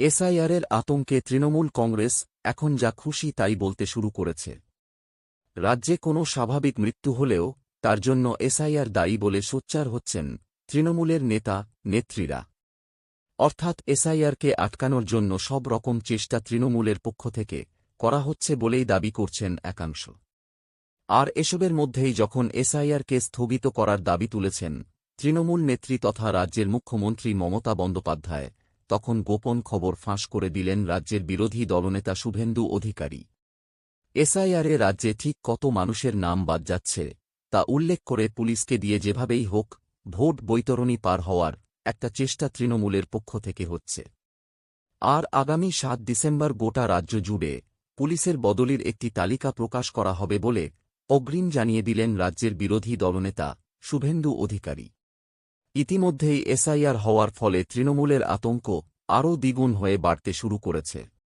এসআইআরের আতঙ্কে তৃণমূল কংগ্রেস এখন যা খুশি তাই বলতে শুরু করেছে। রাজ্যে কোনো স্বাভাবিক মৃত্যু হলেও তার জন্য এসআইআর দায়ী বলে সোচ্চার হচ্ছেন তৃণমূলের নেতা, নেত্রীরা। অর্থাৎ এসআইআরকে আটকানোর জন্য সব রকম চেষ্টা তৃণমূলের পক্ষ থেকে করা হচ্ছে বলেই দাবি করছেন একাংশ। আর এসবের মধ্যেই যখন এসআইআরকে স্থগিত করার দাবি তুলেছেন, তৃণমূল নেত্রী তথা রাজ্যের মুখ্যমন্ত্রী মমতা বন্দ্যোপাধ্যায় তখন গোপন খবর ফাঁস করে দিলেন রাজ্যের বিরোধী দলনেতা শুভেন্দু অধিকারী। এসআইআরে রাজ্যে ঠিক কত মানুষের নাম বাদ যাচ্ছে, তা উল্লেখ করে পুলিশকে দিয়ে যেভাবেই হোক, ভোট বৈতরণী পার হওয়ার একটা চেষ্টা তৃণমূলের পক্ষ থেকে হচ্ছে। আর আগামী সাত ডিসেম্বর গোটা রাজ্য জুড়ে পুলিশের বদলির একটি তালিকা প্রকাশ করা হবে বলে অগ্রিম জানিয়ে দিলেন রাজ্যের বিরোধী দলনেতা শুভেন্দু অধিকারী। ইতিমধ্যেই এসআইআর হওয়ার ফলে তৃণমূলের আতঙ্ক আরও দ্বিগুণ হয়ে বাড়তে শুরু করেছে।